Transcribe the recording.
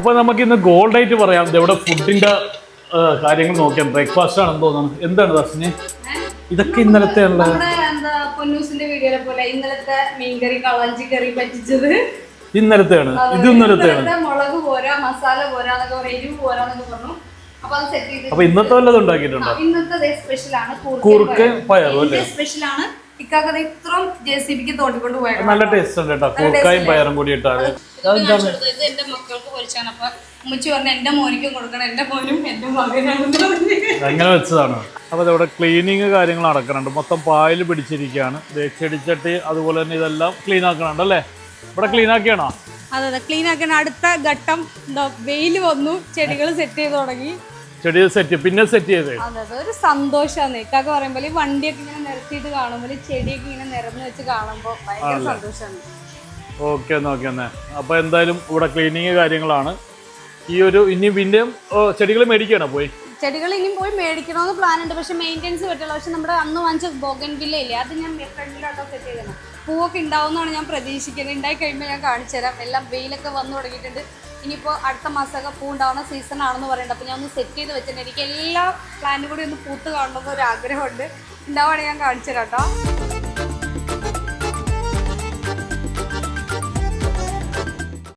അപ്പൊ നമുക്ക് ഇന്ന് ഗോൾഡ് ആയിട്ട് പറയാം ഇവിടെ ഫുഡിന്റെ കാര്യങ്ങൾ നോക്കിയാൽ ബ്രേക്ക്ഫാസ്റ്റ് ആണെന്ന് തോന്നുന്നു എന്താണ് ദർശിനി? ഇതൊക്കെ ഇന്നലത്തെ ഉള്ള പൊന്നൂസിന്റെ വീഡിയോയിലെ പോലെ ഇന്നലത്തെ മീൻകറി കളഞ്ചി കറി പറ്റിച്ചത്. ഇന്നലത്തെയാണ്. ഇത് ഇന്നലത്തെയാണ്. ഇന്നലത്തെ മുളക് പോരാ മസാല പോരാ എന്നൊക്കെ പറഞ്ഞു എരിവ് പോരാന്നൊക്കെ പറഞ്ഞു. അപ്പൊ ഇന്നത്തെ വല്ലതും ഉണ്ടാക്കിയിട്ടുണ്ടോ? ഇന്നത്തെ സ്പെഷ്യൽ ആണ്. കുറുക്ക് പയറും അല്ലേ? സ്പെഷ്യൽ ആണ്. ഇക്കാക്കത് ഇത്രയും ജെ സി ബിക്ക് തോണ്ടിക്കൊണ്ട് പോയത്. നല്ല ടേസ്റ്റ് ഉണ്ട് കേട്ടോ കൂർക്കായും പയറും കൂടി ഇട്ടാണ് ഇത് എന്റെ മക്കൾക്ക് പൊരിച്ചാണ്. അപ്പൊ ഉമ്മച്ചി പറഞ്ഞു എന്റെ മോനിക്കും കൊടുക്കണം എന്റെ മോനും എന്റെ അങ്ങനെ വെച്ചതാണ്. അപ്പോൾ ഇവിടെ ക്ലീനിങ് കാര്യങ്ങൾ നടക്കുന്നുണ്ട്. മൊത്തം പായൽ പിടിച്ചിരിക്കുകയാണ്. ചെടിച്ചട്ടി അതുപോലെ തന്നെ ഇതെല്ലാം ക്ലീൻ ആക്കണുണ്ട് അല്ലേ? ഇവിടെ ക്ലീൻ ആക്കിയാണോ? അതെ അതെ. ക്ലീൻ ആക്കാൻ അടുത്ത ഘട്ടം എന്താ വെയിൽ വന്നു ചെടികൾ സെറ്റ് ചെയ്ത് തുടങ്ങി. ചെടി സെറ്റ് പിന്നെ സെറ്റ് ചെയ്തേ. ഒരു സന്തോഷമാണ്. ഇക്കാക്ക് പറയുമ്പോൾ ഈ വണ്ടിയൊക്കെ ഇങ്ങനെ നിരത്തിയിട്ട് കാണുമ്പോൾ ചെടിയൊക്കെ ഇങ്ങനെ നിരന്ന് വെച്ച് കാണുമ്പോൾ ഭയങ്കര സന്തോഷമാണ്. ഓക്കെ എന്നാ ഓക്കെ എന്നാ അപ്പോൾ എന്തായാലും ഇവിടെ ക്ലീനിങ് കാര്യങ്ങളാണ്. ഈ ഒരു ഇനി പിന്നെയും ചെടികൾ മേടിക്കണോ പോയി? ചെടികൾ ഇനിയും പോയി മേടിക്കണമെന്ന് പ്ലാൻ ഉണ്ട്. പക്ഷെ മെയിന്റെനൻസ് പറ്റില്ല പക്ഷെ നമ്മുടെ അന്ന് വാങ്ങിച്ച ബോഗൻ വില്ല ഇല്ലേ അത് ഞാൻ ഫ്രണ്ടിലോട്ടോ സെറ്റ് ചെയ്തതാണ് പൂവൊക്കെ ഉണ്ടാവുമെന്നാണ് ഞാൻ പ്രതീക്ഷിക്കുന്നത്. ഉണ്ടായി കഴിയുമ്പോൾ ഞാൻ കാണിച്ചു തരാം എല്ലാം വെയിലൊക്കെ വന്നു തുടങ്ങിയിട്ടുണ്ട്. ഇനിയിപ്പോൾ അടുത്ത മാസമൊക്കെ പൂ ഉണ്ടാവുന്ന സീസൺ ആണെന്ന് പറയുന്നത് അപ്പോൾ ഞാൻ ഒന്ന് സെറ്റ് ചെയ്ത് വെച്ചിട്ടുണ്ട്. എനിക്ക് എല്ലാ പ്ലാനും കൂടി ഒന്ന് പൂത്ത് കാണണമെന്ന് ഒരു ആഗ്രഹമുണ്ട്. ഉണ്ടാവുകയാണെങ്കിൽ ഞാൻ കാണിച്ചു തരാം കേട്ടോ.